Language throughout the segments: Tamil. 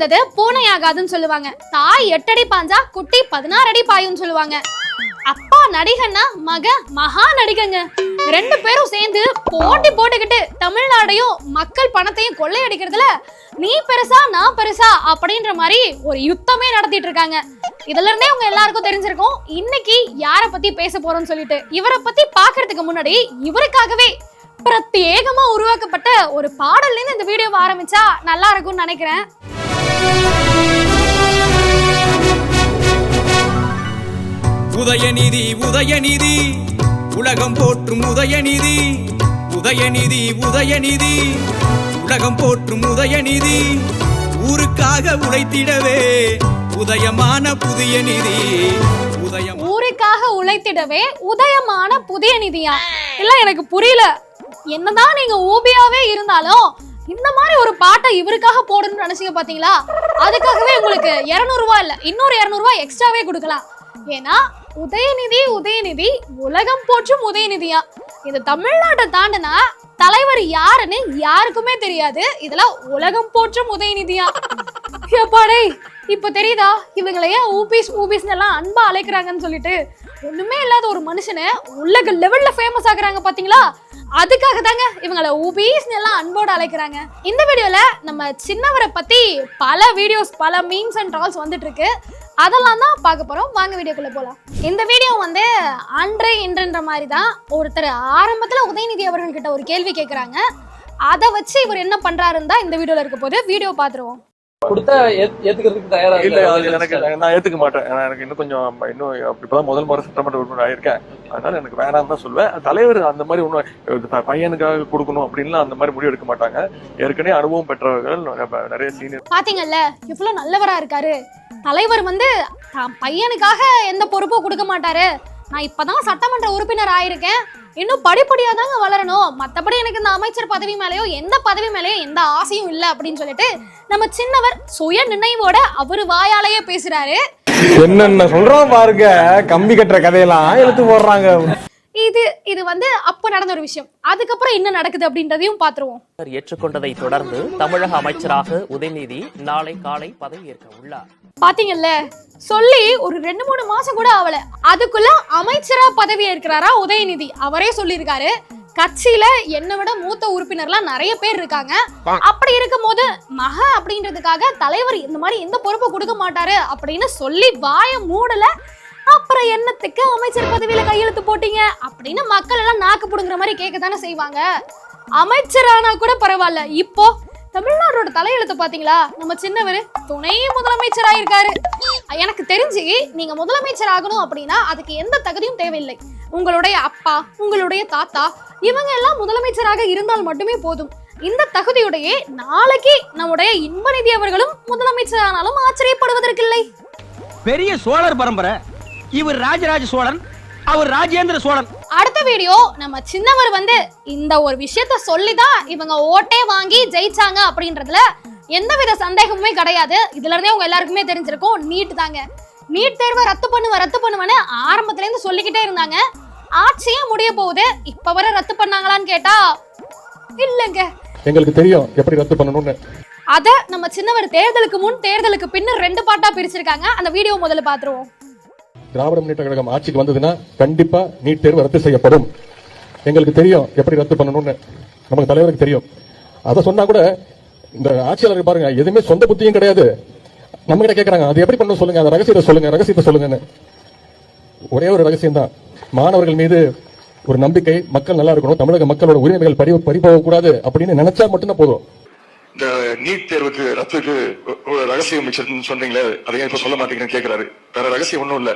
பிறந்தது பூனை ஆகாதுன்னு சொல்லுவாங்க. தாய் எட்டடி பாஞ்சா குட்டி பதினாறு அடி பாயும்னு சொல்லுவாங்க. அப்பா நடிகன்னா மக மகா நடிகங்க. ரெண்டு பேரும் சேர்ந்து போட்டி போட்டுக்கிட்டு தமிழ்நாடையும் மக்கள் பணத்தையும் கொள்ளையடிக்கிறதுல நீ பெருசா நான் பெருசா அப்படின்ற மாதிரி ஒரு யுத்தமே நடத்திட்டு இருக்காங்க இதுல இருந்தே உங்க எல்லாருக்கும் தெரிஞ்சிருக்கும். இன்னைக்கு யார பத்தி பேச போறோம்னு சொல்லிட்டு இவரை பத்தி பாக்குறதுக்கு முன்னாடி இவருக்காகவே பிரத்யேகமா உருவாக்கப்பட்ட ஒரு பாடல்ல இருந்து இந்த வீடியோவை ஆரம்பிச்சா நல்லா இருக்கும்னு நினைக்கிறேன். உதயநிதி உதயநிதி உலகம் போற்றும் உதயநிதி உதயநிதி உதயநிதி உலகம் போற்றும் உதயநிதி ஊருக்காக உழைத்திடவே உதயமான புதிய நிதி உதயம் ஊருக்காக உழைத்திடவே உதயமான புதிய நிதியா? இல்ல எனக்கு புரியல. என்னதான் நீங்க ஊபியாவே இருந்தாலும் இந்த மாதிரி ஒரு பாட்டை இவருக்காக போடணும்னு நினைச்சீங்க பாத்தீங்களா? அதுக்காகவே உங்களுக்கு இரநூறுவா இல்ல இன்னொரு இரநூறுவா எக்ஸ்ட்ராவே கொடுக்கலாம். ஏன்னா உதயநிதி உதயநிதி உலகம் போற்றும் உதயநிதியா? இந்த தமிழ்நாட்டை தாண்டினா தலைவர் யாருன்னு யாருக்குமே தெரியாது. இதுல உலகம் போற்றும் உதயநிதியா? எப்பாடே இப்ப தெரியுதா? இவங்களைய ஊபிஸ் ஊபிஸ் எல்லாம் அன்பா அழைக்கிறாங்கன்னு சொல்லிட்டு ஒண்ணுமே இல்லாத ஒரு மனுஷனை உலக லெவல்ல ஃபேமஸ் ஆகுறாங்க பாத்தீங்களா? அதுக்காக தாங்க இவங்களை ஊபிஸ் எல்லாம் அன்போடு அழைக்கிறாங்க. இந்த வீடியோல நம்ம சின்னவரை பத்தி பல வீடியோஸ் பல மீம்ஸ் அண்ட் ட்ரால்ஸ் வந்துட்டு இருக்கு அதெல்லாம் தான் பார்க்க போறோம். வாங்க வீடியோக்குள்ள போலாம். இந்த வீடியோ வந்து அன்று இன்றுன்ற மாதிரி தான் ஒருத்தர் ஆரம்பத்துல உதயநிதி அவர்கள் கிட்ட ஒரு கேள்வி கேட்குறாங்க அதை வச்சு இவர் என்ன பண்றாருன்னு தான் இந்த வீடியோல இருக்க போது வீடியோ பார்த்துருவோம். கொடுத்தா ஏத்- ஏத்துக்கிறதுக்கு தயாரா இல்ல இருக்காரு. அது எனக்கு நான் ஏத்துக்க மாட்டேன். ஏன்னா எனக்கு இன்னும் கொஞ்சம் இன்னும் இப்பதான் முதல் முறை சட்டமன்ற உறுப்பினர் ஆயிருக்கேன் அதனால எனக்கு வேணாம்னு தான் சொல்லுவேன் தலைவர் அந்த மாதிரி ஒன்றும் பையனுக்காக கொடுக்கணும் அப்படின்லாம் அந்த மாதிரி முடிவு எடுக்க மாட்டாங்க. ஏற்கனவே அனுபவம் பெற்றவர்கள் நிறைய- நிறைய சீனியர் பாத்தீங்கல்ல இவ்வளவு நல்லவரா இருக்காரு. தலைவர் வந்து பையனுக்காக எந்த பொறுப்பும் கொடுக்க மாட்டாரு. நான் இப்பதான் சட்டமன்ற உறுப்பினர் ஆயிருக்கேன். இன்னும் படிப்படியா தாங்க வளரணும். மத்தபடி எனக்கு இந்த அமைச்சர் பதவி மேலயோ எந்த பதவி மேலயோ எந்த ஆசையும் இல்ல அப்படின்னு சொல்லிட்டு நம்ம சின்னவர் சுய நினைவோட அவரு வாயாலேயே பேசுறாரு. என்னென்ன சொல்றோம் பாருங்க. கம்பி கட்டுற கதையெல்லாம் எழுத்து போடுறாங்க. இது இது வந்து அப்ப நடந்த ஒரு விஷயம். அதுக்கப்புறம் என்ன நடக்குது அப்படின்றதையும் பாத்துருவோம். ஏற்றுக்கொண்டதை தொடர்ந்து தமிழக அமைச்சராக உதயநிதி நாளை காலை பதவியேற்க உள்ளார். பாத்தீங்கல்ல சொல்லி ஒரு ரெண்டு மூணு மாசம் கூட ஆகல அதுக்குள்ள அமைச்சரா பதவி ஏற்கிறாரா உதயநிதி. அவரே சொல்லியிருக்காரு கட்சியில என்னை விட மூத்த உறுப்பினர்லாம் நிறைய பேர் இருக்காங்க. அப்படி இருக்கும்போது மக அப்படின்றதுக்காக தலைவர் இந்த மாதிரி எந்த பொறுப்பை கொடுக்க மாட்டாரு அப்படின்னு சொல்லி வாய மூடல அப்புறம் என்னத்துக்கு அமைச்சர் பதவியில கையெழுத்து போட்டீங்க? அப்படின்னு மக்கள் எல்லாம் நாக்கு புடுங்குற மாதிரி கேட்க தானே செய்வாங்க. அமைச்சரானா கூட பரவாயில்ல. இப்போ தமிழ்நாடோட தலையெழுத்து பாத்தீங்களா? நம்ம சின்னவர் துணை முதலமைச்சர் ஆயிருக்காரு. எனக்கு தெரிஞ்சு நீங்க முதலமைச்சர் ஆகணும் அப்படின்னா அதுக்கு எந்த தகுதியும் தேவையில்லை. உங்களுடைய அப்பா உங்களுடைய தாத்தா இவங்க எல்லாம் முதலமைச்சராக இருந்தால் மட்டுமே போதும். இந்த தகுதியுடைய நாளைக்கு நம்முடைய இன்பநிதி அவர்களும் முதலமைச்சரானாலும் ஆச்சரியப்படுவதற்கில்லை. பெரிய சோழர் பரம்பரை. இவர் ராஜராஜ சோழன் அவர் ராஜேந்திர சோழன். அடுத்த வீடியோ நம்ம சின்னவர் வந்து இந்த ஒரு விஷயத்த சொல்லி தான் இவங்க ஓட்டே வாங்கி ஜெயிச்சாங்க அப்படின்றதுல எந்தவித சந்தேகமுமே கிடையாது. இதுல இருந்தே உங்க எல்லாருக்குமே தெரிஞ்சிருக்கும். நீட் தாங்க. நீட் தேர்வை ரத்து பண்ணுவேன் ரத்து பண்ணுவேன்னு ஆரம்பத்துல இருந்து சொல்லிக்கிட்டே இருந்தாங்க. ஆட்சியே முடிய போகுது. இப்ப வரை ரத்து பண்ணாங்களான்னு கேட்டா இல்லங்க. எங்களுக்கு தெரியும் எப்படி ரத்து பண்ணணும்னு. அத நம்ம சின்னவர் தேர்தலுக்கு முன் தேர்தலுக்கு பின்ன ரெண்டு பாட்டா பிரிச்சிருக்காங்க. அந்த வீடியோ முதல்ல பாத்துருவோம். திராவிட முன்னேற்ற கழகம் ஆட்சிக்கு வந்ததுன்னா கண்டிப்பா நீட் தேர்வு ரத்து செய்யப்படும். எங்களுக்கு தெரியும் எப்படி ரத்து பண்ணணும்னு. நமக்கு தலைவருக்கு தெரியும். அதை சொன்னா கூட இந்த ஆட்சியாளர்கள் பாருங்க எதுவுமே சொந்த புத்தியும் கிடையாது. நம்ம கிட்ட கேட்கறாங்க அது எப்படி பண்ணணும் சொல்லுங்க அந்த ரகசியத்தை சொல்லுங்க ரகசியத்தை சொல்லுங்கன்னு. ஒரே ஒரு ரகசியம் தான். மாணவர்கள் மீது ஒரு நம்பிக்கை மக்கள் நல்லா இருக்கணும் தமிழக மக்களோட உரிமைகள் பறி பறி போகக்கூடாது அப்படின்னு நினைச்சா மட்டும்தான் போதும். இந்த நீட் தேர்வுக்கு ரத்துக்கு ஒரு ரகசியம் மிச்சம் சொன்னீங்களே அதையும் இப்ப சொல்ல மாட்டேங்கன்னு கேக்குறாரு. வேற ரகசியம் ஒண்ணும் இல்ல.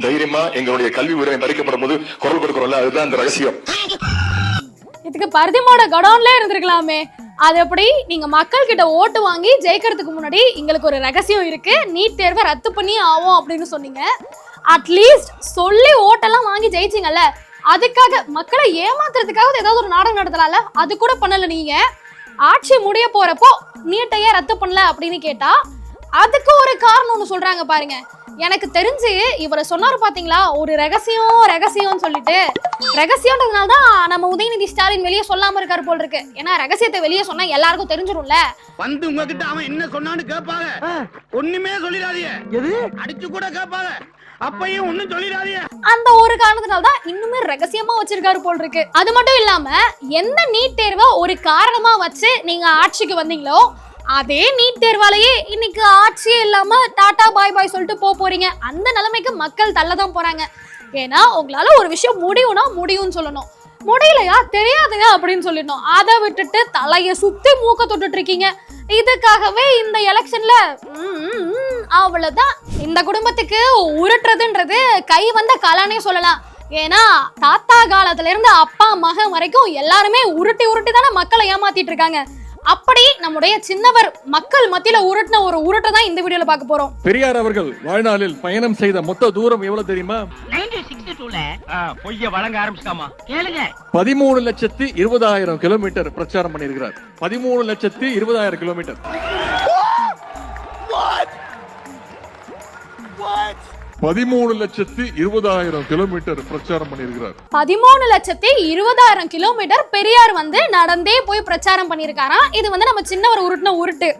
தைரியமா எங்களுடைய கல்வி உரிமை பறிக்கப்படும் போது குரல் கொடுக்கிறோம்ல அதுதான் அந்த ரகசியம். இதுக்கு பரதிமோட கடவுன்ல இருந்திருக்கலாமே. அது எப்படி? நீங்க மக்கள் கிட்ட ஓட்டு வாங்கி ஜெயிக்கிறதுக்கு முன்னாடி எங்களுக்கு ஒரு ரகசியம் இருக்கு. நீட் தேர்வை ரத்து பண்ணி ஆகும் அப்படின்னு சொன்னீங்க. அட்லீஸ்ட் சொல்லி ஓட்டெல்லாம் வாங்கி ஜெயிச்சிங்கல்ல. அதுக்காக மக்களை ஏமாத்துறதுக்காக ஏதாவது ஒரு நாடகம் நடத்தலாம்ல? அது கூட பண்ணல நீங்க. ஆட்சி முடிய போறப்போ நீட்டையே ரத்து பண்ணல அப்படின்னு கேட்டா அதுக்கு ஒரு காரணம் ஒன்று சொல்றாங்க பாருங்க. எனக்கு தெரிஞ்சு இவர் சொன்னாரு பாத்தீங்களா? ஒரு ரகசியம் ரகசியம்னு சொல்லிட்டு. ரகசியம்ன்றதுனால தான் நம்ம உதயநிதி ஸ்டாலின் வெளியே சொல்லாம இருக்காரு போல் இருக்கு. ஏன்னா ரகசியத்தை வெளியே சொன்னா எல்லாருக்கும் தெரிஞ்சிரும்ல. வந்து உங்ககிட்ட அவன் என்ன சொன்னான்னு கேட்பாங்க ஒண்ணுமே சொல்லிடாதீங்க. எது? அடிச்சு கூட கேட்பாங்க அப்பையும் ஒண்ணும் சொல்லிடாதீங்க. அந்த ஒரு காரணத்தினால தான் இன்னுமே ரகசியமா வச்சிருக்காரு போல் இருக்கு. அது மட்டும் இல்லாம எந்த நீட் தேர்வை ஒரு காரணமா வச்சு நீங்க ஆட்சிக்கு வந்தீங்களோ அதே நீட் தேர்வாலேயே இன்னைக்கு ஆட்சியே இல்லாம டாடா பாய் பாய் சொல்லிட்டு போக போறீங்க. அந்த நிலைமைக்கு மக்கள் தள்ளதான் போறாங்க. ஏன்னா உங்களால ஒரு விஷயம் முடியும்னா முடியும்னு சொல்லணும். முடியலையா தெரியாதுங்க அப்படின்னு சொல்லிடணும். அதை விட்டுட்டு தலையை சுத்தி மூக்க தொட்டுட்டு இருக்கீங்க. இதுக்காகவே இந்த எலெக்ஷன்ல அவ்வளவுதான். இந்த குடும்பத்துக்கு உருட்டுறதுன்றது கை வந்த கலானே சொல்லலாம். ஏன்னா தாத்தா காலத்துல இருந்து அப்பா மகன் வரைக்கும் எல்லாருமே உருட்டி உருட்டி தானே மக்களை ஏமாத்திட்டு இருக்காங்க. அப்படி நம்முடைய சின்னவர் மக்கள் மத்தியில உருட்டின ஒரு உருட்டை தான் இந்த வீடியோல பார்க்க போறோம். பெரியார் அவர்கள் வாழ்நாளில் பயணம் செய்த மொத்த தூரம் எவ்வளவு தெரியுமா? பொய்ய வழங்க ஆரம்பிச்சிட்டாமா? கேளுங்க. பதிமூணு லட்சத்தி இருபதாயிரம் கிலோமீட்டர் பிரச்சாரம் பண்ணியிருக்கிறார். பதிமூணு லட்சத்தி இருபதாயிரம் கிலோமீட்டர். பதிமூணு லட்சத்தி இருபதாயிரம் கிலோமீட்டர் பிரச்சாரம் பண்ணியிருக்கிறார். பதிமூணு லட்சத்தி இருபதாயிரம் கிலோமீட்டர் பெரியார் வந்து நடந்தே போய் பிரச்சாரம் பண்ணியிருக்காராம் இது வந்து நம்ம சின்ன ஒரு உருட்டின உருட்டு.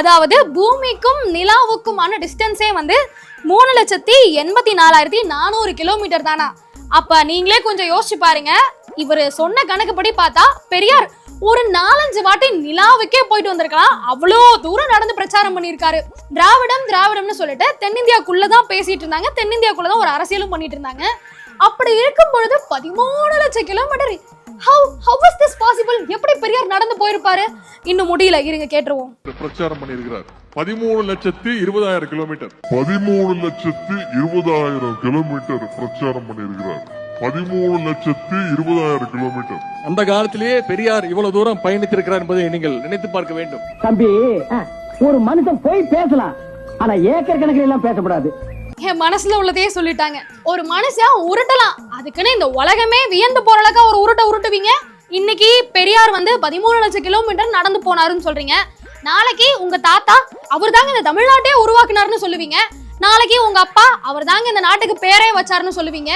அதாவது பூமிக்கும் நிலாவுக்குமான டிஸ்டன்ஸே வந்து மூணு லட்சத்தி எண்பத்தி நாலாயிரத்தி நானூறு கிலோமீட்டர் தானா? அப்ப நீங்களே கொஞ்சம் யோசிச்சு பாருங்க. இவர் சொன்ன கணக்குப்படி பார்த்தா பெரியார் ஒரு நாலஞ்சு வாட்டி நிலாவுக்கே போயிட்டு வந்திருக்கலாம் அவ்வளோ தூரம் நடந்து பிரச்சாரம் பண்ணியிருக்காரு. திராவிடம் திராவிடம்னு சொல்லிட்டு தென்னிந்தியாக்குள்ள தான் பேசிட்டு இருந்தாங்க. தென்னிந்தியாக்குள்ள தான் ஒரு அரசியலும் பண்ணிட்டு இருந்தாங்க. அப்படி இருக்கும் பொழுது பதிமூணு லட்சம் kilometre how how is this possible எப்படி பெரியார் நடந்து போயிருப்பாரு? இன்னும் முடியல இருங்க கேட்டுருவோம். பிரச்சாரம் பண்ணியிருக்கிறார். பதிமூணு லட்சத்தி இருபதாயிரம் கிலோமீட்டர் பதிமூணு லட்சத்தி இருபதாயிரம் கிலோமீட்டர் பிரச்சாரம் பண்ணியிருக்கிறார். பதிமூணு லட்சத்தி இருபதாயிரம் கிலோமீட்டர் அந்த காலத்திலேயே பெரியார் இவ்வளவு தூரம் பயணித்திருக்கிறார் என்பதை நீங்கள் நினைத்து பார்க்க வேண்டும். தம்பி ஒரு மனுஷன் போய் பேசலாம் ஆனா ஏக்கர் கணக்கில் எல்லாம் பேசக்கூடாது என் மனசுல உள்ளதையே சொல்லிட்டாங்க. ஒரு மனுஷன் உருட்டலாம். அதுக்குன்னு இந்த உலகமே வியந்து போற அளவுக்கு ஒரு உருட்டை உருட்டுவீங்க. இன்னைக்கு பெரியார் வந்து பதிமூணு லட்சம் கிலோமீட்டர் நடந்து போனாருன்னு சொல்றீங்க. நாளைக்கு உங்க தாத்தா அவர் தாங்க இந்த தமிழ்நாட்டே உருவாக்குனாருன்னு சொல்லுவீங்க. நாளைக்கு உங்க அப்பா அவர் தாங்க இந்த நாட்டுக்கு பேரே வச்சாருன்னு சொல்லுவீங்க.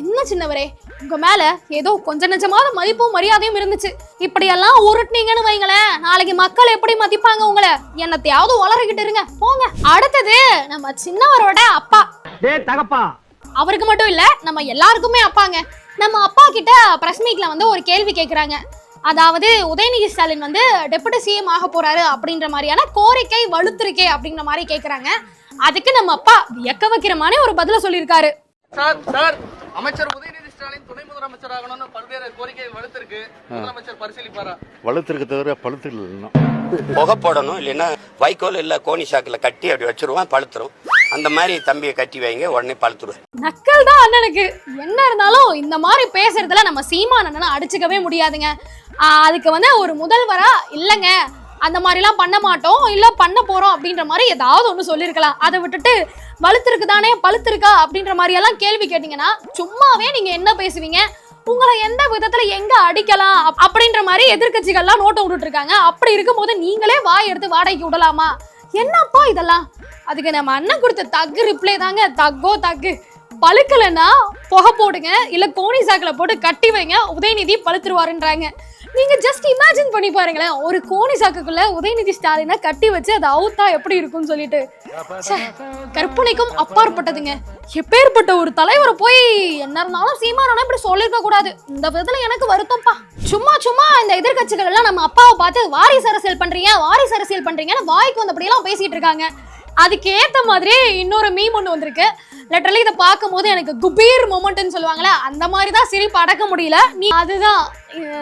என்ன சின்னவரே? உங்க மேல ஏதோ கொஞ்ச நெஞ்சமாவது மதிப்பும் மரியாதையும் இருந்துச்சு. இப்படியெல்லாம் உருட்டுனீங்கன்னு வைங்களேன். நாளைக்கு மக்கள் எப்படி மதிப்பாங்க உங்களை? என்னத்தையாவது வளர்கிட்டு இருங்க. போங்க. அடுத்தது நம்ம சின்னவரோட அப்பா. தகப்பா. அவருக்கு மட்டும் இல்ல நம்ம எல்லாருக்குமே அப்பாங்க. நம்ம அப்பா கிட்ட பிரஸ் மீட்ல வந்து ஒரு கேள்வி கேக்குறாங்க. அதாவது உதயநிதி ஸ்டாலின் வந்து டெபுட்டி சிஎம் ஆக போறாரு அப்படின்ற மாதிரியான கோரிக்கை வலுத்திருக்கே அப்படிங்கிற மாதிரி கேக்குறாங்க. அதுக்கு நம்ம அப்பா வியக்க வைக்கிற மாதிரி ஒரு பதில சொல்லியிருக்காரு. Sir sir. அமைச்சர் உதயநிதி ஸ்டாலின் துணை முதலமைச்சர் ஆகணும்னு பல்வேறு கோரிக்கைகள் வலுத்திருக்கு. முதலமைச்சர் பரிசீலிப்பாரா? வலுத்திருக்க தவிர பழுத்துல இல்லைன்னா புகை போடணும் இல்லைன்னா வைக்கோல் இல்ல கோணி சாக்கில் கட்டி அப்படி வச்சிருவான் பழுத்துரும். அந்த மாதிரி தம்பியை கட்டி வைங்க உடனே பழுத்துரும் நக்கல் தான் அண்ணனுக்கு. என்ன இருந்தாலும் இந்த மாதிரி பேசுறதுல நம்ம சீமான் அண்ணனை அடிச்சுக்கவே முடியாதுங்க. ஆஹ் அதுக்கு வந்து ஒரு முதல்வரா இல்லைங்க. அந்த மாதிரிலாம் பண்ண மாட்டோம். இல்லை பண்ண போகிறோம் அப்படின்ற மாதிரி ஏதாவது ஒன்று சொல்லியிருக்கலாம் அதை விட்டுட்டு வலுத்திருக்கு தானே? பழுத்திருக்கா அப்படின்ற மாதிரியெல்லாம் கேள்வி கேட்டிங்கன்னா சும்மாவே நீங்கள் என்ன பேசுவீங்க? உங்களை எந்த விதத்துல எங்க அடிக்கலாம்? அப்படின்ற மாதிரி எதிர்க்கட்சிகள்லாம் நோட்டை விட்டுட்டு இருக்காங்க அப்படி இருக்கும்போது நீங்களே வாய் எடுத்து வாடகைக்கு விடலாமா? என்னப்பா இதெல்லாம்? அதுக்கு நம்ம அண்ணன் கொடுத்த தக்கு ரிப்ளை தாங்க. தக்கோ தக்கு. பழுக்கலைன்னா புகை போடுங்க. இல்லை கோணி சாக்கில் போட்டு கட்டி வைங்க. உதயநிதி பழுத்துருவாருன்றாங்க. நீங்க ஜஸ்ட் இமேஜின் பண்ணி பாருங்களேன். ஒரு கோணி சாக்குக்குள்ள உதயநிதி ஸ்டாலினை கட்டி வச்சு அதை அவுத்தா எப்படி இருக்கும்னு சொல்லிட்டு. கற்பனைக்கும் அப்பாற்பட்டதுங்க. எப்பேற்பட்ட ஒரு தலைவரை போய் என்ன இருந்தாலும் சீமானா இப்படி சொல்லிருக்க கூடாது. இந்த விதத்துல எனக்கு வருத்தம்ப்பா சும்மா சும்மா இந்த எதிர்க்கட்சிகள் எல்லாம் நம்ம அப்பாவை பார்த்து வாரிசு அரசியல் பண்றீங்க வாரிசு அரசியல் பண்றீங்கன்னு வாய்க்கு வந்தபடியெல்லாம் பேசிட்டு இருக்காங்க. அதுக்கு ஏத்த மாதிரி இன்னொரு மீம் ஒன்று வந்திருக்கு. லிட்டரலி இதை பார்க்கும்போது எனக்கு குபீர் மொமெண்ட்னு சொல்லுவாங்களே அந்த மாதிரி தான் சிரிப்பு அடக்க முடியல. நீ அதுதான்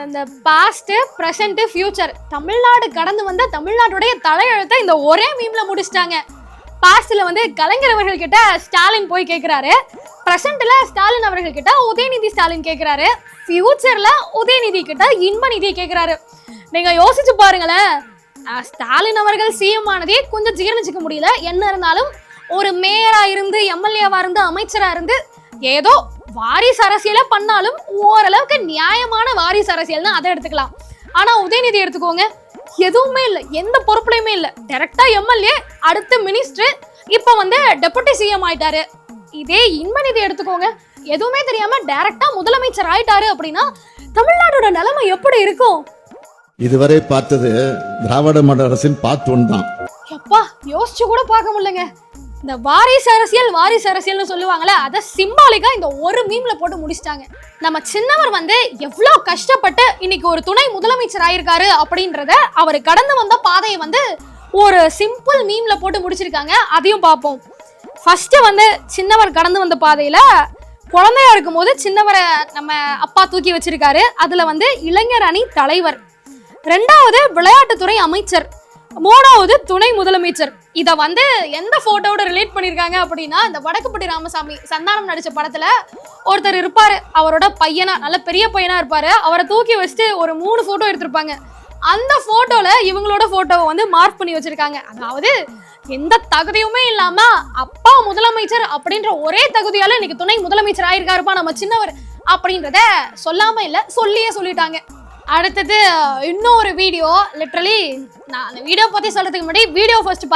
இந்த பாஸ்ட் ப்ரெசன்ட் ஃபியூச்சர் தமிழ்நாடு கடந்து வந்த தமிழ்நாட்டுடைய தலையெழுத்தை இந்த ஒரே மீம்ல முடிச்சிட்டாங்க. பாஸ்ட்ல வந்து கலைஞர் அவர்கள் கிட்ட ஸ்டாலின் போய் கேட்குறாரு பிரசன்ட்ல ஸ்டாலின் அவர்கள் கிட்ட உதயநிதி ஸ்டாலின் கேட்குறாரு ஃபியூச்சர்ல உதயநிதி கிட்ட இன்பநிதி கேட்குறாரு நீங்க யோசிச்சு பாருங்களேன் ஸ்டாலின் அவர்கள் சிஎம் ஆனதே கொஞ்சம் ஜீரணிச்சுக்க முடியல. என்ன இருந்தாலும் ஒரு மேயரா இருந்து எம்எல்ஏவா இருந்து அமைச்சரா இருந்து ஏதோ வாரிசு அரசியல பண்ணாலும் ஓரளவுக்கு நியாயமான வாரிசு அரசியல்னு அதை எடுத்துக்கலாம். ஆனா உதயநிதி எடுத்துக்கோங்க. எதுவுமே இல்லை. எந்த பொறுப்புலையுமே இல்லை. டைரக்டா எம்எல்ஏ அடுத்து மினிஸ்டர் இப்போ வந்து டெபுட்டி சிஎம் ஆயிட்டாரு. இதே இன்பநிதி எடுத்துக்கோங்க. எதுவுமே தெரியாம டைரக்டா முதலமைச்சர் ஆயிட்டாரு அப்படின்னா தமிழ்நாடோட நிலைமை எப்படி இருக்கும்? இதுவரை பார்த்தது திராவிட மாடல் அரசின் பார்ட் ஒன் தான். எப்பா யோசிச்சு கூட பார்க்க முடியலங்க. இந்த வாரிசு அரசியல் வாரிசு அரசியல்னு சொல்லுவாங்கல்ல அதை சிம்பாலிக்கா இந்த ஒரு மீம்ல போட்டு முடிச்சிட்டாங்க. நம்ம சின்னவர் வந்து எவ்வளோ கஷ்டப்பட்டு இன்னைக்கு ஒரு துணை முதலமைச்சர் ஆயிருக்காரு அப்படின்றத அவர் கடந்து வந்த பாதையை வந்து ஒரு சிம்பிள் மீம்ல போட்டு முடிச்சிருக்காங்க. அதையும் பார்ப்போம். ஃபர்ஸ்ட் வந்து சின்னவர் கடந்து வந்த பாதையில குழந்தையா இருக்கும் போது சின்னவரை நம்ம அப்பா தூக்கி வச்சிருக்காரு. அதுல வந்து இளைஞர் அணி தலைவர். ரெண்டாவது விளையாட்டுத்துறை அமைச்சர். மூணாவது துணை முதலமைச்சர். இதை வந்து எந்த போட்டோட ரிலேட் பண்ணியிருக்காங்க அப்படின்னா இந்த வடக்குப்பட்டி ராமசாமி சந்தானம் நடிச்ச படத்துல ஒருத்தர் இருப்பாரு. அவரோட பையனா நல்ல பெரிய பையனா இருப்பாரு. அவரை தூக்கி வச்சுட்டு ஒரு மூணு போட்டோ எடுத்திருப்பாங்க. அந்த போட்டோல இவங்களோட போட்டோவை வந்து மார்க் பண்ணி வச்சிருக்காங்க. அதாவது எந்த தகுதியுமே இல்லாம அப்பா முதலமைச்சர் அப்படின்ற ஒரே தகுதியால இன்னைக்கு துணை முதலமைச்சர் ஆயிருக்காருப்பா நம்ம சின்னவர் அப்படின்றத சொல்லாம இல்ல சொல்லியே சொல்லிட்டாங்க. அடுத்தது இன்னொரு வீடியோ லிட்ரலி நான் அந்த வீடியோ பத்தி சொல்றதுக்கு முன்னாடி வீடியோ ஃபர்ஸ்ட்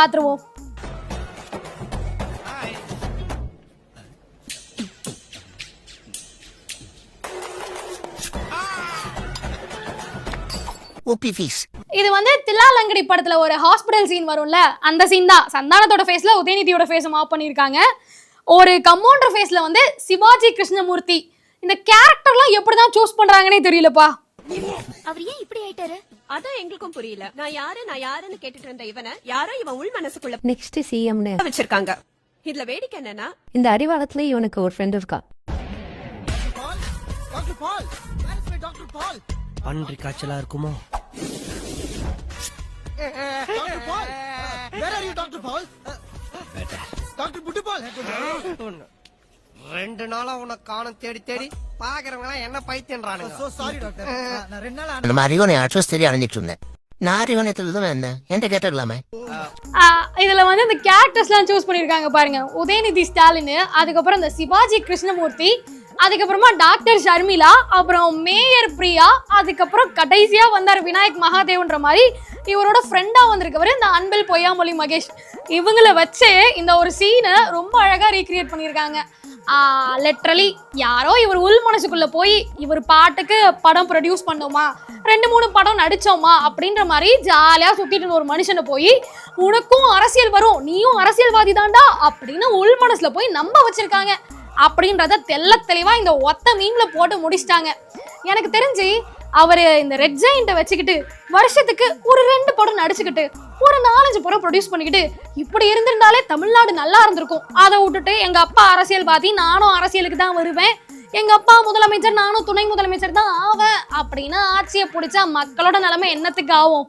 ஃபீஸ் இது வந்து தில்லாலங்கடி படத்துல ஒரு ஹாஸ்பிடல் சீன் வரும்ல அந்த சீன் தான். சந்தானத்தோட ஃபேஸ்ல உதயநிதியோட ஃபேஸ் மாப் பண்ணிருக்காங்க ஒரு கம்பவுண்டர் ஃபேஸ்ல வந்து சிவாஜி கிருஷ்ணமூர்த்தி. இந்த கேரக்டர்லாம் எப்படிதான் சூஸ் பண்றாங்கன்னே தெரியலப்பா. அவர் ஏன் இப்படி ஆயிட்டாரு? அதான் எங்களுக்கும் புரியல. நான் யாரு நான் யாருன்னு கேட்டுட்டு இருந்த இவனை யாரோ இவன் உள் மனசுக்குள்ள நெக்ஸ்ட் சிஎம்னு வச்சிருக்காங்க. இதுல வேடிக்கை என்னன்னா இந்த அறிவாளத்துல இவனுக்கு ஒரு ஃப்ரெண்ட் இருக்கா? Doctor Paul where is my doctor Paul. பன்றி காய்ச்சலா இருக்குமோ doctor Paul? Doctor Paul doctor Puttu Paul ரெண்டு நாளா உன்னை காணும் தேடி தேடி பாக்குறவங்க என்ன பைத்தியன்றானுங்க சோ சாரி டாக்டர் நான் ரெண்டு நாள் இந்த மாதிரி அறிவனை அட்ரஸ் தெரிய அணிஞ்சிட்டு இருந்தேன். நான் அறிவனத்தில் தான் என்ன? என்கிட்ட கேட்டுக்கலாமே ஆஹ் இதுல வந்து இந்த கேரக்டர்ஸ்லாம் சூஸ் பண்ணிருக்காங்க பாருங்க. உதயநிதி ஸ்டாலின் அதுக்கப்புறம் இந்த சிவாஜி கிருஷ்ணமூர்த்தி அதுக்கப்புறமா டாக்டர் ஷர்மிளா அப்புறம் மேயர் பிரியா அதுக்கப்புறம் கடைசியா வந்தார் விநாயக் மகாதேவன்ற மாதிரி இவரோட ஃப்ரெண்டா வந்திருக்கவர் இந்த அன்பில் பொய்யாமொழி மகேஷ். இவங்கள வச்சு இந்த ஒரு சீனை ரொம்ப அழகா ரீக்ரியேட் பண்ணியிருக்காங்க. லெட்ரலி யாரோ இவர் உள் மனசுக்குள்ள போய் இவர் பாட்டுக்கு படம் ப்ரொடியூஸ் பண்ணோமா? ரெண்டு மூணு படம் நடிச்சோமா? அப்படின்ற மாதிரி ஜாலியாக சுத்திட்டு ஒரு மனுஷனை போய் உனக்கும் அரசியல் வரும் நீயும் அரசியல்வாதி தாண்டா அப்படின்னு உள் மனசுல போய் நம்ப வச்சிருக்காங்க. அப்படின்றத தெள்ள தெளிவாக இந்த ஒத்த மீன்ல போட்டு முடிச்சிட்டாங்க. எனக்கு தெரிஞ்சு அவர் இந்த ரெட் ஜெயிண்ட்டை வச்சுக்கிட்டு வருஷத்துக்கு ஒரு ரெண்டு படம் நடிச்சுக்கிட்டு ஒரு நாலஞ்சு படம் ப்ரொடியூஸ் பண்ணிக்கிட்டு இப்படி இருந்திருந்தாலே தமிழ்நாடு நல்லா இருந்திருக்கும். அதை விட்டுட்டு எங்க அப்பா அரசியல் பாதி நானும் அரசியலுக்கு தான் வருவேன். எங்க அப்பா முதலமைச்சர் நானும் துணை முதலமைச்சர் தான் ஆவேன். அப்படின்னா ஆட்சியை பிடிச்சா மக்களோட நிலைமை என்னத்துக்கு ஆகும்?